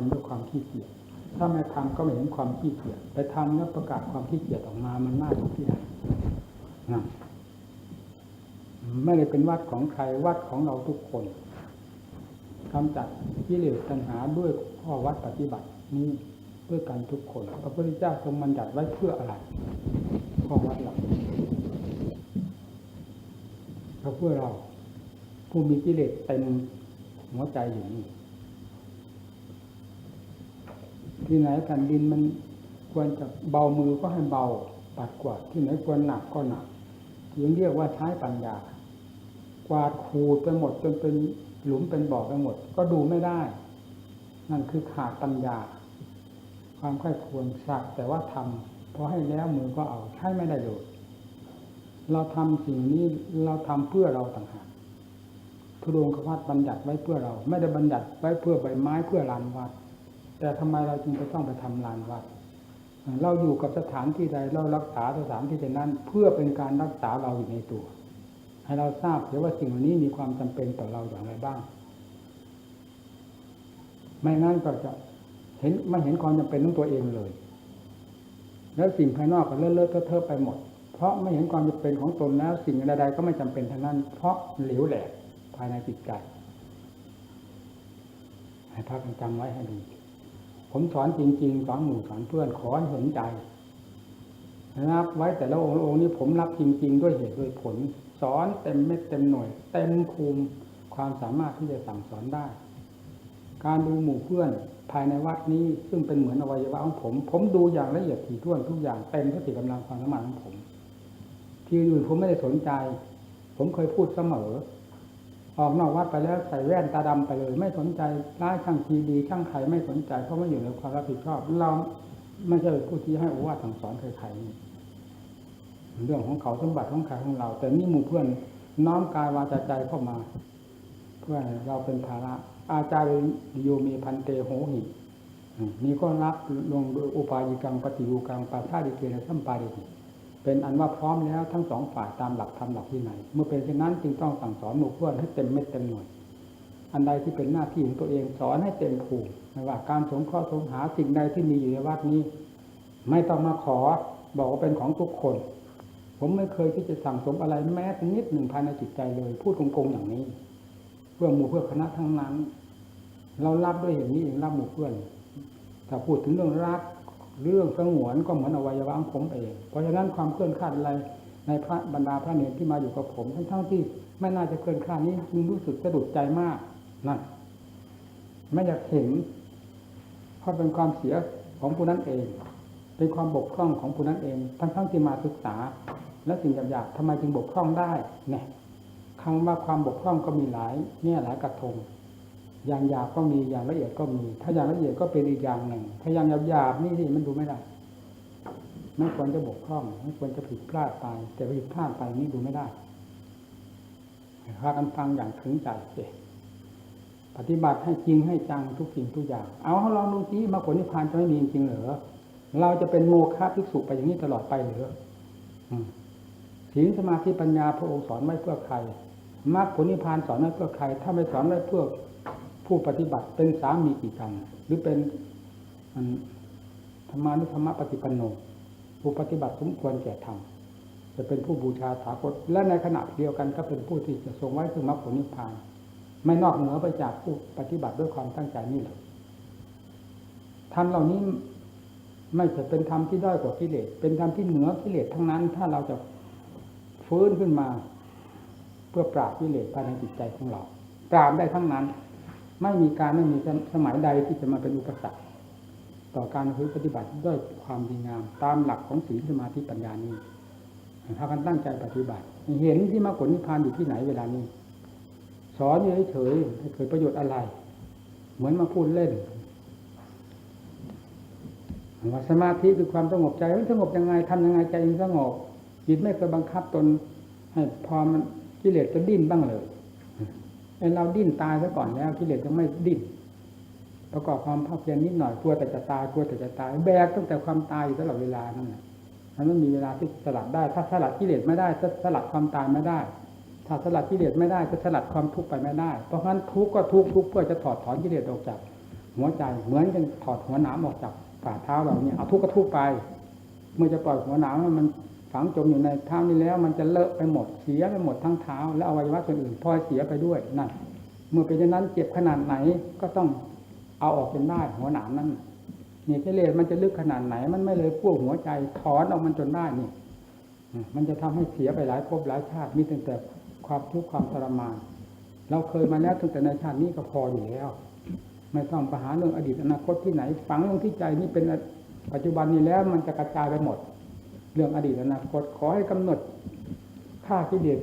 ทำด้วยความขี้เกียจถ้าไม่ทำก็ไม่เห็นความขี้เกียจไปทำแล้วประกาศความขี้เกียจออกมามันมากทุกที่ไหนะไม่ได้เป็นวัดของใครวัดของเราทุกคนกำจัดกิเลสตัณหาด้วยข้อวัดปฏิบัตินี้ด้วยกันทุกคนพระพุทธเจ้าทรงบัญญัติไว้เพื่ออะไรข้อวัดหลักก็เพื่อเราผู้มีกิเลสเต็มหัวใจอยู่นี่ ที่ไหนแผ่นดินมันควรจะเบามือก็ให้เบาปัดกวาดที่ไหนควรหนักก็หนักถึงเรียกว่าใช้ปัญญา กวาดขูดไปหมดจนเป็นหลุมเป็นบ่อไปหมด ก็ดูไม่ได้ นั่นคือขาดปัญญา ความค่อยควรสักแต่ว่าทำพอให้แล้วมือก็เอาใช้ไม่ได้เลยเราทำสิ่งนี้เราทำเพื่อเราต่างหากทุดงควัตบัญญัติไว้เพื่อเรา ไม่ได้บัญญัติไว้เพื่อใบไม้เพื่อลานวัด แต่ทำไมเราจึงจะต้องไปทำลานวัด เราอยู่กับสถานที่ใดเรารักษาสถานที่นั้น เพื่อเป็นการรักษาเราอยู่ในตัว ให้เราทราบเสียว่าสิ่งเหล่านี้มีความจำเป็นต่อเราอย่างไรบ้าง ไม่งั้นก็จะเห็นไม่เห็นความจำเป็นของตัวเองเลย แล้วสิ่งภายนอกก็เลอะเลอะเทอะเทอะไปหมด เพราะไม่เห็นความจำเป็นของตนแล้ว สิ่งใดๆก็ไม่จำเป็นทั้งนั้น เพราะเหลวแหลกภายในจิตใจให้พากันจำไว้ให้ดี ผมสอนจริงๆสอนหมู่สอนเพื่อนขอให้เห็นใจรับไว้แต่ละองค์องค์นี้ผมรับจริง ๆ ด้วยเหตุด้วยผล สอนเต็มเม็ดเต็มหน่วย เต็มภูมิความสามารถที่จะสั่งสอนได้ การดูหมู่เพื่อนภายในวัดนี้ซึ่งเป็นเหมือนอวัยวะของผม ผมดูอย่างละเอียดถี่ถ้วนทุกอย่างเต็มสติกำลังความสามารถของผม ที่อื่นผมไม่ได้สนใจ ผมเคยพูดเสมอ ออกนอกวัดไปแล้วใส่แว่นตาดำไปเลย ไม่สนใจร้ายช่างทีดีช่างใครไม่สนใจ เพราะไม่อยู่ในความรับผิดชอบ เราไม่ใช่ผู้ที่ให้อวาสั่งสอนใครๆเรื่องของเขาสมบัติของใครของเรา แต่นี่หมู่เพื่อนน้อมกายวาจาใจเข้ามา เพื่อเราเป็นภาระ อาจารย์โยมีพันเตโหหิมีก็รับลงโดยอุปายิกังปฏิยูกังปัสสาดิเกนะสัมปาริหิ เป็นอันว่าพร้อมแล้วทั้งสองฝ่ายตามหลักธรรมหลักที่ไหน เมื่อเป็นเช่นนั้นจึงต้องสั่งสอนหมู่เพื่อนให้เต็มเม็ดเต็มหน่วยอันใดที่เป็นหน้าที่ของตัวเองสอนให้เต็มภูมิไม่ว่าการสงเคราะห์สงหาสิ่งใดที่มีอยู่ในวัดนี้ ไม่ต้องมาขอบอกว่าเป็นของทุกคน ผมไม่เคยที่จะสั่งสมอะไรแม้แต่นิดหนึ่งภายในจิตใจเลย พูดโกงๆอย่างนี้ เพื่อหมู่เพื่อคณะทั้งนั้น เรารับด้วยอย่างนี้เองรับหมู่เพื่อนถ้าพูดถึงเรื่องรัก เรื่องสงวนก็เหมือนอวัยวะของผมเอง เพราะฉะนั้นความเคลื่อนคลาดอะไรในพระบรรดาพระเนรที่มาอยู่กับผมทั้งทั้งที่ไม่น่าจะเคลื่อนคลาดนี้จึงรู้สึกสะดุดใจมากนั่นไม่อยากเห็นเพราะเป็นความเสียของผู้นั้นเอง เป็นความบกพร่องของผู้นั้นเอง ทั้งทั้งที่มาศึกษา และสิ่งหยาบๆทำไมจึงบกพร่องได้เนี่ยคำว่าความบกพร่องก็มีหลายแง่ยหลายกระทง อย่างหยาบก็มีอย่างละเอียดก็มี ถ้าอย่างละเอียดก็เป็นอีกอย่างหนึ่ง ถ้าอย่างหยาบๆนี่ที่มันดูไม่ได้ไม่ควรจะบกพร่องไม่ควรจะผิดพลาดไป แต่ผิดพลาดไปนี่ดูไม่ได้พากันฟังอย่างถึงใจเองปฏิบัติให้จริงให้จังทุกสิ่งทุกอย่าง เอาเขาลองดูสิมาผลนิพพานจะไม่มีจริงเหรอเราจะเป็นโมฆะภิกษุไปอย่างนี้ตลอดไปหรือศีลสมาธิปัญญาพระองค์สอนไม่เพื่อใครมรรคผลนิพพานสอนไม่เพื่อใคร ถ้าไม่สอนไม่เพื่อ ผู้ปฏิบัติเป็นสามีกี่กันหรือเป็นธรรมานุธรรมปฏิปันโนผู้ปฏิบัติสมควรแก่ธรรมจะเป็นผู้บูชาถาคตและในขณะเดียวกันก็เป็นผู้ที่จะทรงไว้ซึ่งมรรคผลนิพพาน ไม่นอกเหนือไปจากผู้ปฏิบัติด้วยความตั้งใจนี่เลยธรรมเหล่านี้ไม่ใช่เป็นธรรมที่ด้อยกว่ากิเลสเป็นธรรมที่เหนือกิเลสทั้งนั้น ถ้าเราจะฟื้นขึ้นมา เพื่อปราบกิเลสภายในจิตใจของเรา ปราบได้ทั้งนั้น ไม่มีการไม่มีสมัยใดที่จะมาเป็นอุปสรรคต่อการปฏิบัติด้วยความดีงาม ตามหลักของศีลสมาธิปัญญานี้พากันตั้งใจปฏิบัติ เห็นที่มรรคผลนิพพานอยู่ที่ไหนเวลานี้ สอนเฉยๆให้เกิดประโยชน์อะไร เหมือนมาพูดเล่นว่าสมาธิคือความสงบใจมันสงบยังไงทำยังไงใจยังสงบจิตไม่เคยบังคับตน ให้พอมันกิเลสจะดิ้นบ้างเลย เราดิ้นตายซะก่อนแล้วกิเลสจะไม่ดิ้นประกอบความภาคเพียรนิดหน่อยกลัวแต่จะตายกลัวแต่จะตายแบกตั้งแต่ความตายอยู่ตลอดเวลานั่นแหละมันไม่มีเวลาที่สลัดได้ ถ้าสลัดกิเลสไม่ได้จะสลัดความตายไม่ได้ ถ้าสลัดกิเลสไม่ได้จะสลัดความทุกข์ไปไม่ได้ เพราะฉะนั้นทุกข์ก็ทุกข์ทุกข์เพื่อจะถอดถอนกิเลสออกจาก หัวใจเหมือนกันถอดหัวหนามออกจากฝ่าเท้าเราเนี่ยเอาทุกข์ก็ทุกข์ไป เมื่อจะปล่อยหัวหนามมัน ฝังจมอยู่ในเท้านี้แล้ว มันจะเลอะไปหมดเสียไปหมดทั้งเท้า แล้วอวัยวะส่วนอื่นพลอยเสียไปด้วยนั่นเมื่อเป็นเช่นนั้นเจ็บขนาดไหนก็ต้องเอาออกจนได้หัวหนามนั้นเนี่ยกิเลสมันจะลึกขนาดไหน มันไม่เลยพวงหัวใจถอนออกมันจนได้นี่มันจะทำให้เสียไปหลายภพหลายชาติมีตั้งแต่ความทุกข์ความทรมาน เราเคยมาแล้วตั้งแต่ในชาตินี้ก็พออยู่แล้ว ไม่ต้องไปหาเรื่องอดีตอนาคตที่ไหน ฝังลงที่ใจนี่เป็นปัจจุบันนี้แล้วมันจะกระจายไปหมด รื่องอดีตอนาคตขอให้กำหนดค่ากิเลส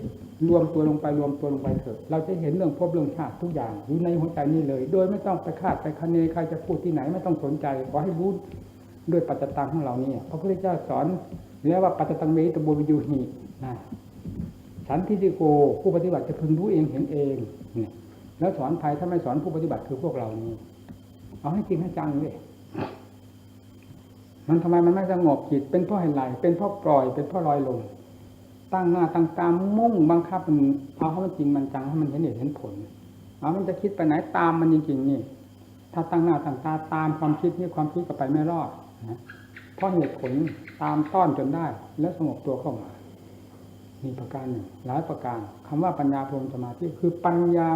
รวมตัวลงไปรวมตัวลงไปเถอะ เราจะเห็นเรื่องภพเรื่องชาติทุกอย่างอยู่ในหัวใจนี้เลย โดยไม่ต้องไปคาดไปคะเนใครจะพูดที่ไหนไม่ต้องสนใจขอให้รู้ด้วยปัจจตังของเราเนี่ยพระพุทธเจ้าสอนแล้วว่าปัจจตังเมตโบวิยูหีนะสันทิติโกผู้ปฏิบัติจะพึงรู้เองเห็นเองเนี่ยแล้วสอนภัยถ้าไม่สอนผู้ปฏิบัติคือพวกเรานี้เอาให้จริงให้จังเลย มันทำไมมันไม่สงบจิต เป็นเพราะเหตุไรเป็นเพราะปล่อย เป็นเพราะลอยลง ตั้งหน้าตั้งตามมุ่งบังคับมันเอาให้มันจริงมันจังให้มันเห็นเหตุเห็นผลเอามันจะคิดไปไหนตามมันจริงๆนี่ ถ้าตั้งหน้าตั้งตาตามความคิดนี่ความคิดก็ไปไม่รอดนะเพราะเหตุผลตามต้อนจนได้ แล้วสงบตัวเข้ามามีประการหนึ่งหลายประการคำว่าปัญญาพรหมสมาธิคือปัญญา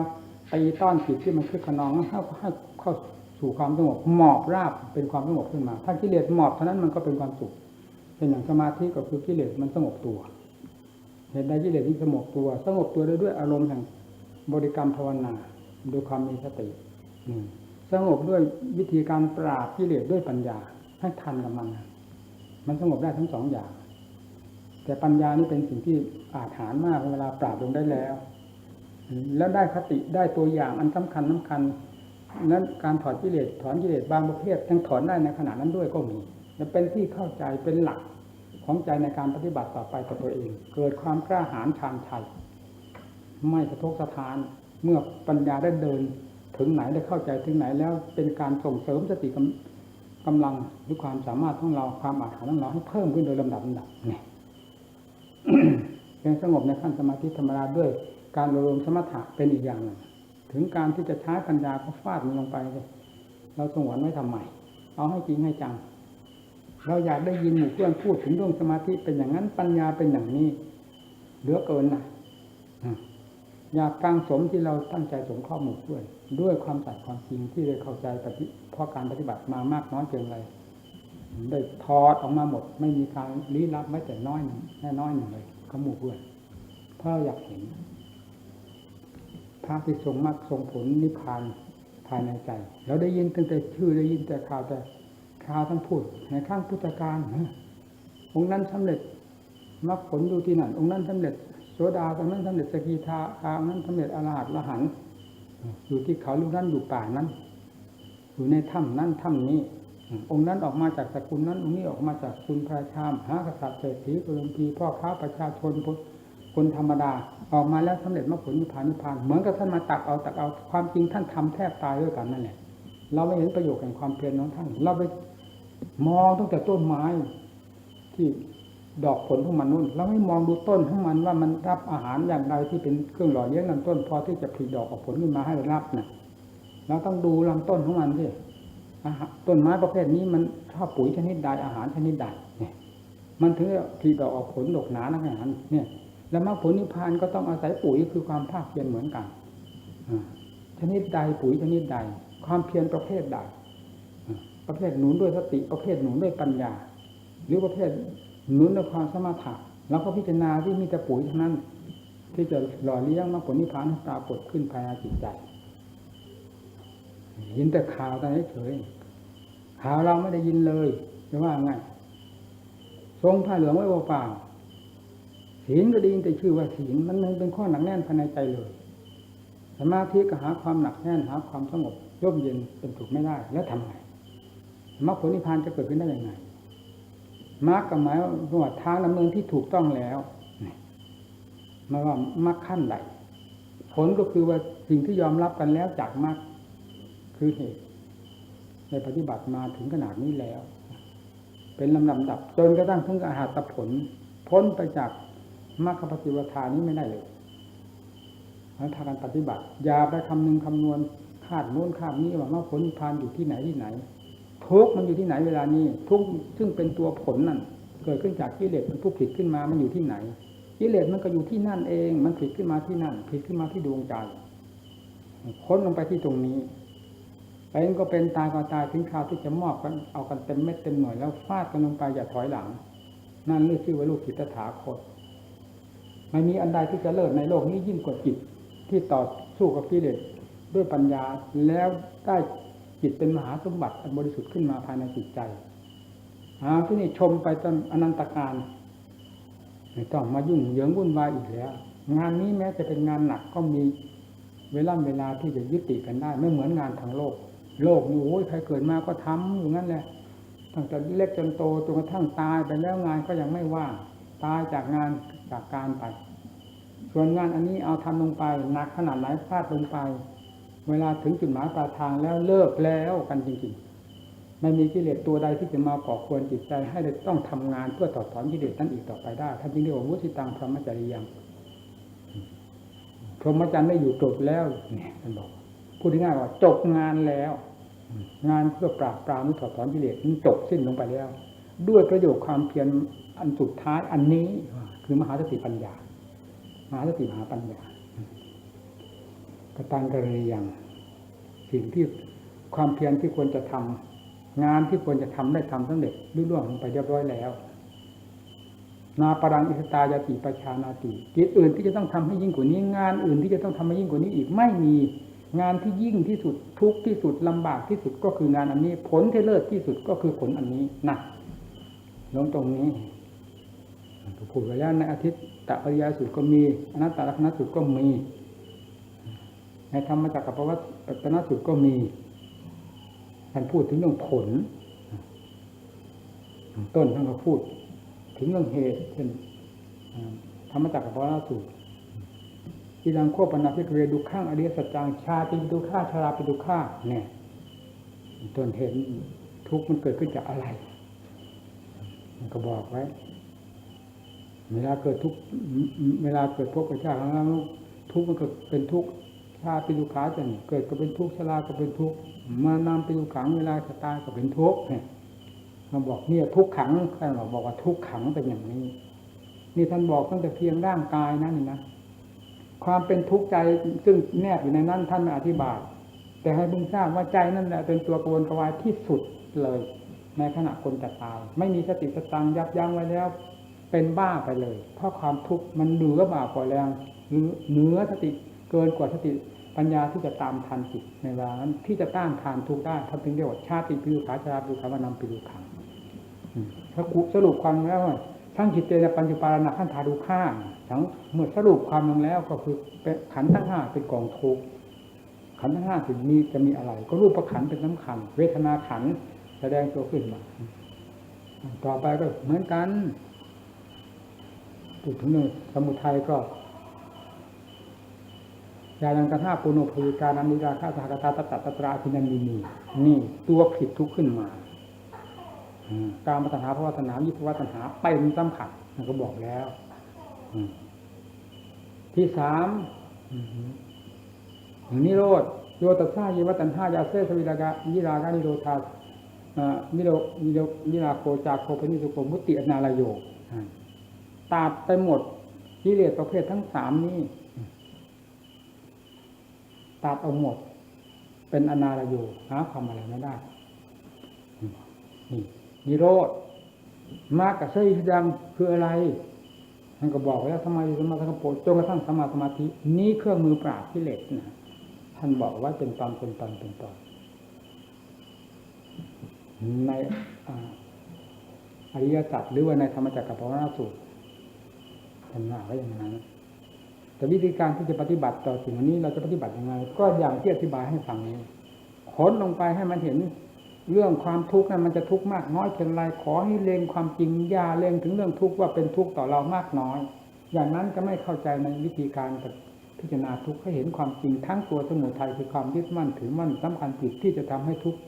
ตีต้อนจิตที่มันคึกขนองให้ให้เข้า สู่ความสงบหมอบราบเป็นความสงบขึ้นมา ถ้ากิเลสหมอบเท่านั้นมันก็เป็นความสุขเป็นอย่างสมาธิก็คือกิเลสมันสงบตัว เห็นได้กิเลสที่สงบตัว สงบตัวได้ด้วยอารมณ์แห่งบริกรรมภาวนาด้วยความมีสติสงบด้วยวิธีการปราบกิเลสด้วยปัญญาให้ทันกับมันมันสงบได้ทั้งสองอย่าง แต่ปัญญานี่เป็นสิ่งที่อาถรรพ์มากเวลาปราบลงได้แล้ว แล้วได้คติได้ตัวอย่างอันสำคัญสาคัญ นั้นการถอดกิเลสถอนกิเลสบางประเภทยังถอนได้ในขณะนั้นด้วยก็มีและเป็นที่เข้าใจเป็นหลักของใจในการปฏิบัติต่อไปกับตัวเอง เกิดความกล้าหาญชาญชัยไม่สะทกสะทานเมื่อปัญญาได้เดินถึงไหนได้เข้าใจถึงไหนแล้วเป็นการส่งเสริมสติกำกำลังหรือความสามารถของเราความอาถรรพ์ของเราให้เพิ่มขึ้นโดยลำดับลำดับเนี่ยยังสงบในขั้นสมาธิธรรมดาด้วย การรวมสมถะเป็นอีกอย่างหนึ่ง ถึงการที่จะใช้ปัญญาก็ฟาดมันลงไปเลยเราสงวนไว้ทำไมเอาให้จริงให้จังเราอยากได้ยินหมู่เพื่อนพูดถึงเรื่องสมาธิเป็นอย่างนั้นปัญญาเป็นอย่างนี้เหลือเกินนะอยากกลางสมที่เราตั้งใจสงข้อหมู่เพื่อนด้วยความสัตย์ความจริงที่ได้เข้าใจปฏิเพราะการปฏิบัติมามากน้อยเพียงไรได้ถอดออกมาหมด ไม่มีการลี้ลับไม่แต่น้อยหนึ่งแน่น้อยหนึ่งเลยข้อหมู่เพื่อนเพราะเราอยากเห็น ระที่ทรงมรรคทรงผลนิพพานภายในใจ เราได้ยินตั้งแต่ชื่อได้ยินแต่ข่าวแต่ข่าวทั้งพูดในข้างพุทธการองค์นั้นสำเร็จมรรคผลอยู่ที่นั่น องค์นั้นสำเร็จโสดาองค์นั้นสำเร็จสกีทาคาองค์นั้นสำเร็จอรหัตละหันอยู่ที่เขาลูกนั้นอยู่ป่านั้น อยู่ในถ้ำนั้นถ้ำนี้ องค์นั้นออกมาจากสกุลนั้นองค์นี้ออกมาจากคุณพระชามหากษัตริย์เศรษฐีกรุงพีพ่อค้าประชาชน คนธรรมดาออกมาแล้วสำเร็จมรรคผลนิพพานนิพพานเหมือนกับท่านมาตักเอาตักเอาความจริงท่านทำแทบตายด้วยกันนั่นแหละเราไม่เห็นประโยชน์แห่งความเพียรของท่าน เราไปมองตั้งแต่ต้นไม้ ที่ดอกผลของมันนู่นเราไม่มองดูต้นของมันว่ามันรับอาหารอย่างไรที่เป็นเครื่องหล่อเลี้ยงลำต้นพอที่จะผลิดอกออกผลขึ้นมาให้เรารับนะเราต้องดูลำต้นของมันที่ต้นไม้ประเภทนี้มันชอบปุ๋ยชนิดใดอาหารชนิดใดเนี่ย มันถึงผลิดอกออกผลดกหนานักอาหารเนี่ย แล้วมรรคผลนิพพานก็ต้องอาศัยปุ๋ยคือความภาคเพียรเหมือนกันชนิดใดปุ๋ยชนิดใด ความเพียรประเภทใดประเภทหนุนด้วยสติประเภทหนุนด้วยปัญญา หรือประเภทหนุนด้วยความสมถะแล้วก็พิจารณาที่มีแต่ปุ๋ยเท่านั้น ที่จะหล่อเลี้ยงมรรคผลนิพพานให้ปรากฏขึ้นภายในจิตใจยินแต่ข่าวแต่เฉยข่าวเราไม่ได้ยินเลยจะว่าไงทรงผ้าเหลืองไว้เปล่า ศีลก็ดีแต่ชื่อว่าศีลมันเป็นข้อหนักแน่นภายในใจเลยสมาธิก็หาความหนักแน่นหาความสงบร่มเย็นเป็นถูกไม่ได้ แล้วทำไงมรรคผลนิพพานจะเกิดขึ้นได้ยังไงมรรคกับหมายว่าทางดำเนินที่ถูกต้องแล้วมาว่ามรรคขั้นใดผลก็คือว่าสิ่งที่ยอมรับกันแล้วจากมรรคคือเหตุในปฏิบัติมาถึงขนาดนี้แล้ว เป็นลำลำดับจนกระทั่งถึงอาหารตผล พ้นไปจาก มรรคปฏิวัตินี้ไม่ได้เลยแล้วทางการปฏิบัติอย่าไปคำนึงคำนวณคาดโน้นคาดนี้ว่ามรรคผลพานอยู่ที่ไหนที่ไหนทุกมันอยู่ที่ไหนเวลานี้ ทุกซึ่งเป็นตัวผลนั่นเกิดขึ้นจากกิเลสมันผู้ผิดขึ้นมามันอยู่ที่ไหนกิเลสมันก็อยู่ที่นั่นเอง มันผิดขึ้นมาที่นั่น ผิดขึ้นมาที่ดวงใจค้นลงไปที่ตรงนี้เป็นก็เป็นตายก็ตายถึงคราวที่จะมอบกันเอากันเต็มเม็ดเต็มหน่วยแล้วฟาดกันลงไปอย่าถอยหลัง นั่นเรียกชื่อว่าลูกศิษย์ตถาคต ไม่มีอันใดที่จะเลิศในโลกนี้ยิ่งกว่าจิตที่ต่อสู้กับกิเลสด้วยปัญญาแล้วได้จิตเป็นมหาสมบัติอันบริสุทธิ์ขึ้นมาภายในจิตใจอาที่นี่ชมไปจนอนันตการไม่ต้องมายุ่งเหยิงวุ่นวายอีกแล้ว งานนี้แม้จะเป็นงานหนักก็มีเวลาเวลาที่จะยุติกันได้ ไม่เหมือนงานทางโลก โลกนี่โอ้ยใครเกิดมาก็ทำอยู่งั้นแหละตั้งแต่เล็กจนโตจนกระทั่งตายไปแล้วงานก็ยังไม่ว่าง ตายจากงานจากการไป ส่วนงานอันนี้เอาทำลงไปหนักขนาดไหนพลาดลงไป เวลาถึงจุดหมายปลายทางแล้วเลิกแล้วกันจริงๆ ไม่มีกิเลสตัวใดที่จะมาก่อควรจิตใจให้ได้ต้องทำงานเพื่อถอดถอนกิเลสนั้นอีกต่อไปได้ท่านจึงเรียกว่ามุสิตังพรหมจริยังพรหมจรรย์ได้อยู่จบแล้วเนี่ยท่านบอกพูดง่ายว่าจบงานแล้ว งานเพื่อปราบปรามหรือถอดถอนกิเลสมันจบสิ้นลงไปแล้ว ด้วยประโยชน์ความเพียร อันสุดท้ายอันนี้คือมหาสติปัญญา มหาสติมหาปัญญากระตังกระเรียงสิ่งที่ความเพียรที่ควรจะทำงานที่ควรจะทำได้ทำสำเร็จรุ่ล่วงลงไปเรียบร้อยแล้ว นาปรังอิสตายาติประชานาติกิจอื่นที่จะต้องทำให้ยิ่งกว่านี้ งานอื่นที่จะต้องทำให้ยิ่งกว่านี้อีกไม่มีงานที่ยิ่งที่สุดทุกที่สุดลำบากที่สุดก็คืองานอันนี้ ผลที่เลิศที่สุดก็คือผลอันนี้นะลงตรงนี้ พูดไปแล้วในอาทิตย์ตะปริยาสุดก็มีอนัตตลักษณสุดก็มีในธรรมจักรปวัตตนสุดก็มีท่านพูดถึงเรื่องผลต้นท่านก็พูด ถึงเรื่องเหตุเช่นธรรมจักรปวัตนสุดอีลังโคปนาพิกเวดุข้างอริยสัจจังชาติปิดุข้าชาราปิดุข้าเนี่ยต้นเหตุทุกข์มันเกิดขึ้นจากอะไร มันก็บอกไว้ เวลาเกิดทุกเวลาเกิดพบกับชาติของเราทุกมันก็เป็นทุกชาปิดุขาจะเกิดก็เป็นทุกชราก็เป็นทุกมานำปิดุขังเวลาจะตายก็เป็นทุกข์เนี่ยมาบอกเนี่ยทุกขังท่านบอกว่าทุกขังเป็นอย่างนี้ นี่ท่านบอกตั้งแต่เพียงร่างกายนั่นนะความเป็นทุกข์ใจซึ่งแนบอยู่ในนั้นท่านอธิบายแต่ให้บุญทราบว่าใจนั่นแหละเป็นตัวกวนกระวายที่สุดเลย ในขณะคนจะตาย ไม่มีสติสตังยับยั้งไว้แล้ว เป็นบ้าไปเลย เพราะความทุกข์มันเหนือบากว่าแรงเหนือสติเกินกว่าสติปัญญาที่จะตามทันจิตในเวลานั้นที่จะต้านทานทุกข์ได้ทำเป็นเรียกว่าชาติปิวขาชาปิวขามานำปิวขังถ้าสรุปความแล้วทั้งจิตเจนปัญจุปารณะขั้นธาดุข้าทั้งเมื่อสรุปความลงแล้วก็คือขันทั้งห้าเป็นกองทุกขันทั้งห้าถึงมีจะมีอะไร ก็รูปประขันเป็นน้ำขันเวทนาขันแสดงตัวขึ้นมา ต่อไปก็เหมือนกัน พูดถึงเรื่องสมุทัยก็ยาลังกท่าปุโนภวิการานิราคาสหกตาตตตตราพินันดีนีนี่ตัวผิดทุกขึ้นมาการมัตหาพระวัฒนายิพวัฒนาเป็นสำคัญมันก็บอกแล้วที่สามนิโรธโยตัสสายิวัตันห้ายาเซสวิรากายิรากานิโรธามิโรมิโรมิราโคจาโคปนิสุโกมุติอนาลโย ตัดไปหมดกิเลสประเภททั้งสามนี้ตัดเอาหมด เป็นอนาลโยหาความอะไรไม่ได้ นี่นิโรธมากกับเสยดังคืออะไรท่านก็บอกแล้วทำไมสมาธิโพจนกระทั่งสมาสมาธิ นี้เครื่องมือปราบกิเลสนะท่านบอกว่าเป็นตอนเป็นตอนเป็นตอนในอริยสัจหรือว่าในธรรมจักรกับพระนาสูตร ท่านว่าไว้อย่างนั้นแต่วิธีการที่จะปฏิบัติต่อสิ่งนี้เราจะปฏิบัติยังไง ก็อย่างที่อธิบายให้ฟังนี้ค้นลงไปให้มันเห็นเรื่องความทุกข์นั้นมันจะทุกข์มากน้อยเพียงไรขอให้เล็งความจริงอย่าเล็งถึงเรื่องทุกข์ว่าเป็นทุกข์ต่อเรามากน้อย อย่างนั้นก็ไม่เข้าใจในวิธีการพิจารณาทุกข์ให้เห็นความจริงทั้งตัวสมุทัยคือความยึดมั่นถือมั่นสำคัญผิดที่จะทำให้ทุกข์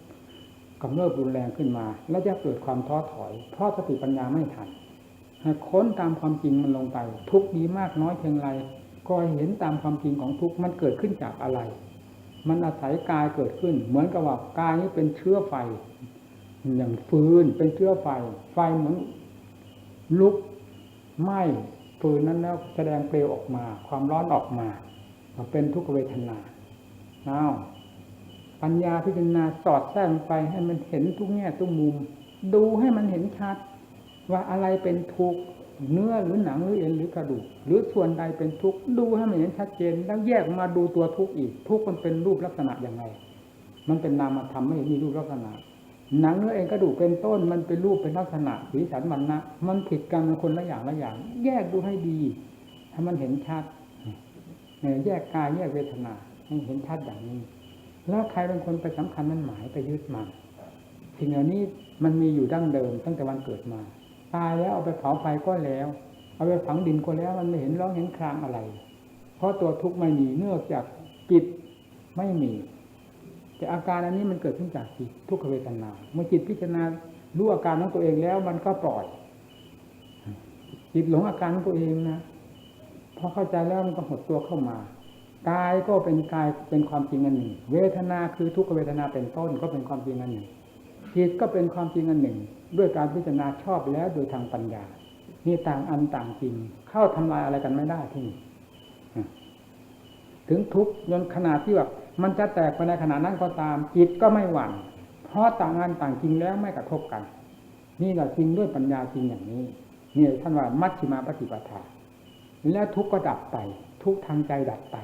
กำเริบรุนแรงขึ้นมา และจะเกิดความท้อถอย เพราะสติปัญญาไม่ทัน ให้ค้นตามความจริงมันลงไป ทุกข์ดีมากน้อยเพียงไรก็เห็นตามความจริงของทุกข์มันเกิดขึ้นจากอะไร มันอาศัยกายเกิดขึ้น เหมือนกับว่ากายนี้เป็นเชื้อไฟ อย่างฟืนเป็นเชื้อไฟ ไฟเหมือนลุกไหม้ฟืนนั้นแล้วแสดงเปลวออกมา ความร้อนออกมาเป็นทุกขเวทนาอ้าวปัญญาพิจารณาสอดแทรกไปให้มันเห็นทุกแง่ทุกมุม ดูให้มันเห็นชัด ว่าอะไรเป็นทุกข์เนื้อหรือหนังหรือเอ็นหรือกระดูก หรือส่วนใดเป็นทุกข์ดูให้มันเห็นชัดเจน แล้วแยกมาดูตัวทุกข์อีก ทุกข์มันเป็นรูปลักษณะอย่างไร มันเป็นนามธรรมไม่มีรูปลักษณะ หนังเนื้อเอ็นกระดูกเป็นต้น มันเป็นรูปเป็นลักษณะสีสันมันนะมันผิดกันมันคนละอย่างละอย่าง แยกดูให้ดีให้มันเห็นชัดแยกกายแยกเวทนาให้เห็นชัดอย่างนี้ แล้วใครเป็นคนไปสำคัญมันหมายไปยึดมันสิ่งเหล่านี้มันมีอยู่ดั้งเดิมตั้งแต่วันเกิดมา ตายแล้วเอาไปเผาไฟก็แล้ว เอาไปฝังดินก็แล้วมันไม่เห็นร้องเห็นครางอะไร เพราะตัวทุกข์ไม่มีเนื่องจากจิตไม่มี แต่อาการอันนี้มันเกิดขึ้นจากจิตทุกขเวทนา เมื่อจิตพิจารณารู้อาการของตัวเองแล้วมันก็ปล่อย จิตหลงอาการของตัวเองนะพอเข้าใจแล้วมันก็หดตัวเข้ามากายก็เป็นกายเป็นความจริงอันหนึ่ง เวทนาคือทุกขเวทนาเป็นต้นก็เป็นความจริงอันหนึ่งจิตก็เป็นความจริงอันหนึ่ง ด้วยการพิจารณาชอบแล้วโดยทางปัญญา นี่ต่างอันต่างจริง เข้าทำลายอะไรกันไม่ได้ที่นี่ถึงทุกจนขนาดที่แบบมันจะแตกไปในขณะนั้นก็ตาม จิตก็ไม่หวั่นเพราะต่างอันต่างจริงแล้วไม่กระทบกัน นี่แหละจริงด้วยปัญญาจริงอย่างนี้นี่ท่านว่ามัชฌิมาปฏิปทาแล้วทุกข์ก็ดับไป ทุกทางใจดับไป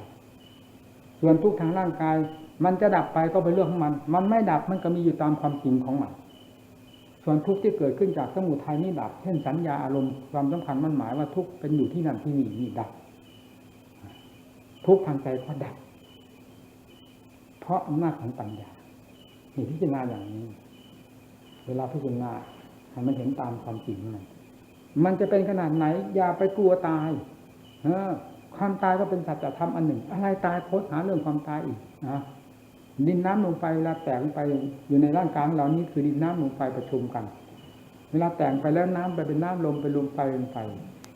ส่วนทุกทางร่างกาย มันจะดับไปก็เป็นเรื่องของมัน มันไม่ดับมันก็มีอยู่ตามความจริงของมัน ส่วนทุกข์ที่เกิดขึ้นจากสมุทัยนี่ดับ เช่นสัญญาอารมณ์ความสำคัญมันหมายว่าทุกข์เป็นอยู่ที่นั่นที่นี่นี่ดับ ทุกข์ทางใจก็ดับ เพราะอำนาจของปัญญานี่พิจารณาอย่างนี้ เวลาพิจารณาให้มันเห็นตามความจริงมันมันจะเป็นขนาดไหน อย่าไปกลัวตายเออความตายก็เป็นสัจธรรมอันหนึ่ง อะไรตายโพสหาเรื่องความตายอีกนะ ดินน้ำลงไปเวลาแตกไปอยู่ในร่างกายของเรานี้คือดินน้ำลงไปประชุมกัน เวลาแต่งไปแล้วน้ำไปเป็นน้ำลมไปลมไปเป็นไฟ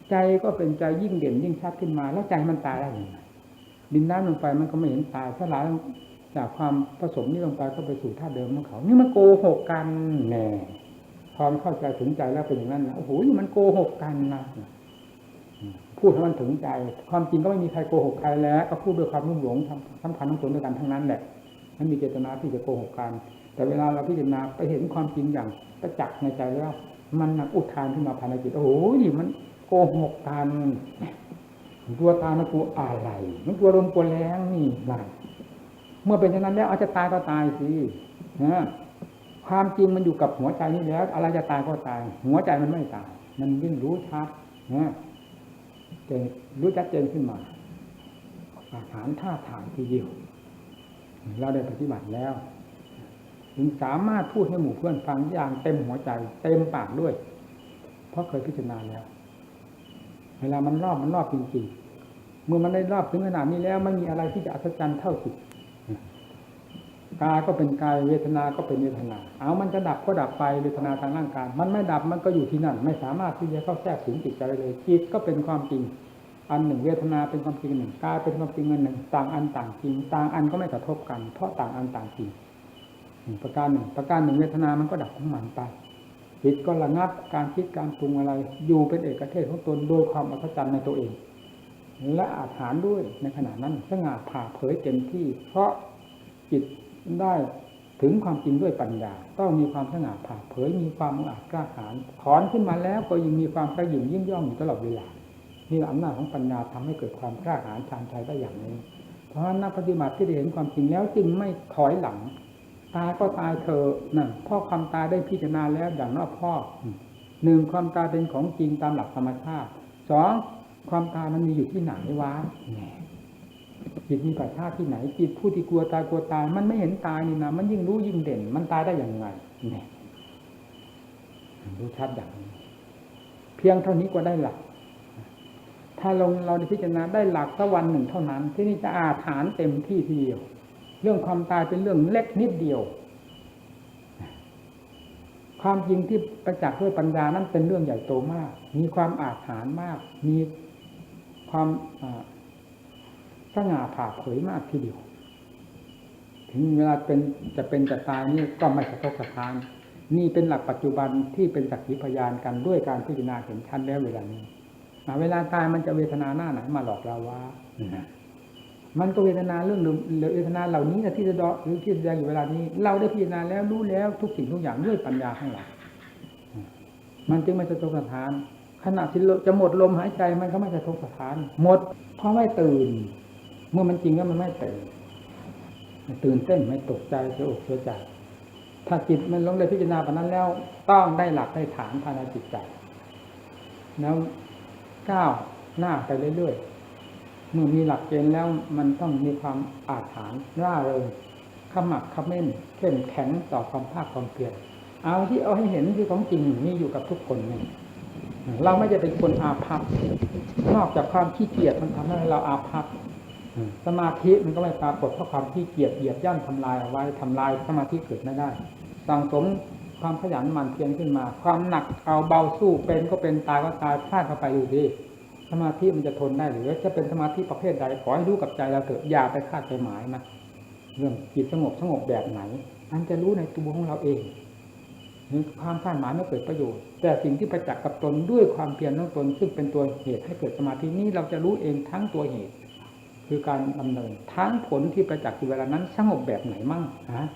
ใจก็เป็นใจยิ่งเด่นยิ่งชัดขึ้นมา แล้วใจมันตายได้ยังไงดินน้ำลงไปมันก็ไม่เห็นตายสลายจากความผสมนี้ลงไปก็ไปสู่ธาตุเดิมของเขา นี่มันโกหกกันแน่พอมเข้าใจถึงใจแล้วเป็นอย่างนั้นนะโอ้โหนี่มันโกหกกันนะพูดให้มันถึงใจ ความจริงก็ไม่มีใครโกหกใครแล้ว ก็พูดด้วยความรุ่มหลงสำคัญทั้งตนด้วยกันทั้งนั้นแหละ มันมีเจตนาที่จะโกหกกัน แต่เวลาเราพิจารณาไปเห็นความจริงอย่างประจักษ์ในใจแล้ว มันนักอุทานขึ้นมาภายในจิตโอ้โหนี่มันโกหกกันตัวตามันกลัวอะไรมันกลัวลมกลัวแรงนี่นั่นเมื่อเป็นเช่นนั้นแล้วเอาจะตายก็ตายสินะความจริงมันอยู่กับหัวใจนี่แล้ว อะไรจะตายก็ตาย หัวใจมันไม่ตาย มันยิ่งรู้ชัดนะเจนรู้ชัดเจนขึ้นมาอาหารท่าทางทีเดียว เราได้ปฏิบัติแล้วถึงสามารถพูดให้หมู่เพื่อนฟังอย่างเต็มหัวใจ เต็มปากด้วย เพราะเคยพิจารณาแล้ว เวลามันรอบมันรอบจริงๆเมื่อมันได้รอบถึงขนาดนี้แล้วไม่มีอะไรที่จะอัศจรรย์เท่าจิตกายก็เป็นกายเวทนาก็เป็นเวทนา เอามันจะดับก็ดับไปเวทนาทางร่างกาย มันไม่ดับมันก็อยู่ที่นั่น ไม่สามารถที่จะเข้าแทรกถึงจิตใจเลยจิตก็เป็นความจริง อันหนึ่งเวทนาเป็นความจริงหนึ่งกายเป็นความจริงอันหนึ่งต่างอันต่างจริง ต่างอันก็ไม่กระทบกัน เพราะต่างอันต่างจริงประการหนึ่งประการหนึ่งเวทนามันก็ดับของมันไปจิตก็ระงับการคิดการปรุงอะไรอยู่เป็นเอกเทศของตนโดยความอัศจรรย์ในตัวเอง และอาถานด้วยในขณะนั้นสง่าผ่าเผยเต็มที่ เพราะจิตได้ถึงความจริงด้วยปัญญา ต้องมีความสง่าผ่าเผยมีความอาจกล้าหาญถอนขึ้นมาแล้วก็ยังมีความกระยิ่งยิ่งย่องอยู่ตลอดเวลา นี่อำนาจของปัญญาทำให้เกิดความกล้าหาญชาญชัยได้อย่างนี้ เพราะนักปฏิบัติที่ได้เห็นความจริงแล้วจึงไม่ถอยหลัง ตายก็ตายเธอนั่นพ่อความตายได้พิจารณาแล้วอย่างนอกพ่อหนึ่งความตายเป็นของจริงตามหลักธรรมชาติสองความตายมันมีอยู่ที่ไหนวะจิตมีปัจฉาที่ไหนจิตผู้ที่กลัวตายกลัวตาย มันไม่เห็นตายนี่นะมันยิ่งรู้ยิ่งเด่น มันตายได้อย่างไงเนี่ยรู้ชัดอย่างนี้เพียงเท่านี้ก็ได้หลัก ถ้าลงเราในพิจารณาได้หลักสักวันหนึ่งเท่านั้น ที่นี่จะอาถานเต็มที่ทีเดียว เรื่องความตายเป็นเรื่องเล็กนิดเดียว ความจริงที่ประจักษ์ด้วยปัญญานั้นเป็นเรื่องใหญ่โตมาก มีความอาถรรพ์มาก มีความสง่าผ่าเผยมากทีเดียว ถึงเวลาเป็นจะเป็นจะตายนี่ก็ไม่สะทกสะท้านนี่เป็นหลักปัจจุบันที่เป็นสักขีพยานกันด้วยการพิจารณาเห็นชัดแล้วเวลานี้ เวลาตายมันจะเวทนาหน้าไหนมาหลอกเราว่ามันก็เวทนาเรื่องเวทนาเหล่านี้นะที่จะดอหรือที่แสดงอยู่เวลานี้ เราได้พิจารณาแล้วรู้แล้วทุกสิ่งทุกอย่างด้วยปัญญาของเรา มันจึงไม่สะทกสะท้าน ขณะที่จะหมดลมหายใจมันก็ไม่สะทกสะท้าน หมด เพราะไม่ตื่น เมื่อมันจริงแล้วมันไม่ตื่นไม่ตื่นเต้นไม่ตกใจเสียอกเสียใจถ้าจิตมันลงเลยพิจารณาแบบนั้นแล้ว ต้องได้หลักได้ฐานภายในจิตใจแล้ว ก้าวหน้าไปเรื่อยๆ เมื่อมีหลักเกณฑ์แล้วมันต้องมีความอาถรรพ์ร่าเริงขมักขม้นเข้มแข็งต่อความภาคความเพียรเอาที่เอาให้เห็นที่ของจริงนี่อยู่กับทุกคนนี่เราไม่จะเป็นคนอาภัพนอกจากความขี้เกียจมันทำให้เราอาภัพสมาธิมันก็ไม่ปรากฏเพราะความขี้เกียจเหยียบย่ำทำลายเอาไว้ทำลายสมาธิเกิดไม่ได้ สังสม ความขยันหมั่นเพียรขึ้นมา ความหนักเอาเบาสู้เป็นก็เป็นตายก็ตายพลาดเข้าไปอยู่ดีสมาธิมันจะทนได้หรือจะเป็นสมาธิประเภทใดขอให้รู้กับใจเราเถอะอย่าไปคาดไปหมายนะเรื่องจิตสงบสงบแบบไหน อันจะรู้ในตัวของเราเองความคาดหมายไม่เกิดประโยชน์ แต่สิ่งที่ประจักษ์กับตนด้วยความเพียรของตน ซึ่งเป็นตัวเหตุให้เกิดสมาธินี้เราจะรู้เองทั้งตัวเหตุ คือการดำเนินทั้งผลที่ประจักษ์อยู่เวลานั้นสงบแบบไหนมั่งฮะ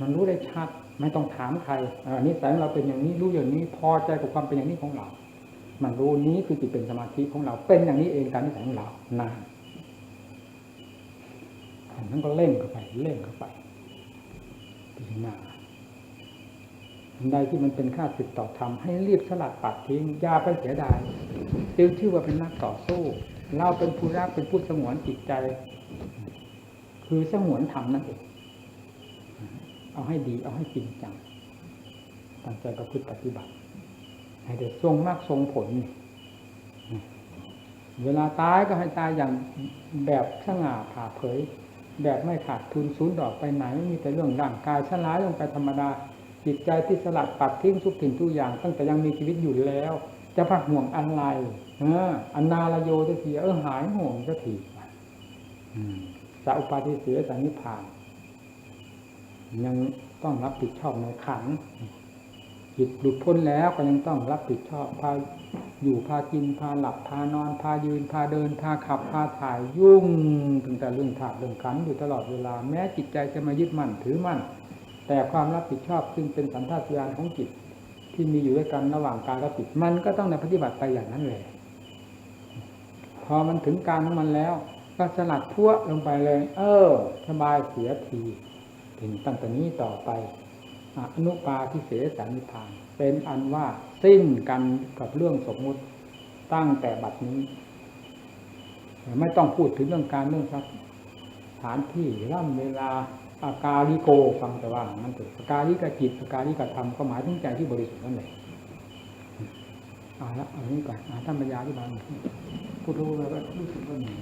มันรู้ได้ชัด ไม่ต้องถามใครอันนี้แสงเราเป็นอย่างนี้รู้อย่างนี้พอใจกับความเป็นอย่างนี้ของเรา มันรู้นี้คือจิตเป็นสมาธิของเรา เป็นอย่างนี้เองการนิสัยของเรานานนั้นก็เล่งเข้าไปเล่งเข้าไปพิจารณาใดที่มันเป็นค่าสิทธิ์ต่อธรรมให้รีบสลัดปัดทิ้งยาไปเสียดายจึงชื่อว่าเป็นนักต่อสู้ เราเป็นผู้รักเป็นผู้สงวนจิตใจ คือสงวนธรรมนั่นเอง เอาให้ดี เอาให้จริงจังตั้งใจประพฤติปฏิบัติ ให้เด็ดทรงมากทรงผล เวลาตายก็ให้ตายอย่างแบบสง่าผ่าเผย แบบไม่ขาดทุนศูนย์ดอกไปไหน มีแต่เรื่องร่างกายชลายลงไปธรรมดา จิตใจที่สลัดปัดทิ้งทุกสิ่งทุกอย่าง ตั้งแต่ยังมีชีวิตอยู่แล้ว จะพักห่วงอะไรเอออันนาลโยจะทีเออหายห่วงจะทีจะอุปาทิเสสนนิพาน ยังต้องรับผิดชอบในขันจิตหลุดพ้นแล้วก็ยังต้องรับผิดชอบพาอยู่พากินพาหลับพานอนพายืนพาเดินพาขับพาถ่ายยุ่งตั้งแต่เรื่องถาดเรื่องขันอยู่ตลอดเวลา แม้จิตใจจะมายึดมั่นถือมั่น แต่ความรับผิดชอบซึ่งเป็นสันทัดญาณของจิต ที่มีอยู่ด้วยกันระหว่างกายกับจิตมันก็ต้องในปฏิบัติไปอย่างนั้นเลยพอมันถึงการของมันแล้ว ก็สลัดทั่วลงไปเลย เออสบายเสียที ถึงตั้งแต่นี้ต่อไปอนุปาทิเสสานิพาน เป็นอันว่าสิ้นกันกับเรื่องสมมุติตั้งแต่บัดนี้ ไม่ต้องพูดถึงเรื่องการเรื่องสถานที่ร่ำเวลาอาการิโกฟังแต่ว่ามันถึงอาการิกจิตอาการิกธรรมก็หมายถึงใจที่บริสุทธิ์นั่นแหละเอาละเอานี้ก่อนท่านปัญญาที่บางพูดรู้แล้วก็รู้สึกว่าหนึ่ง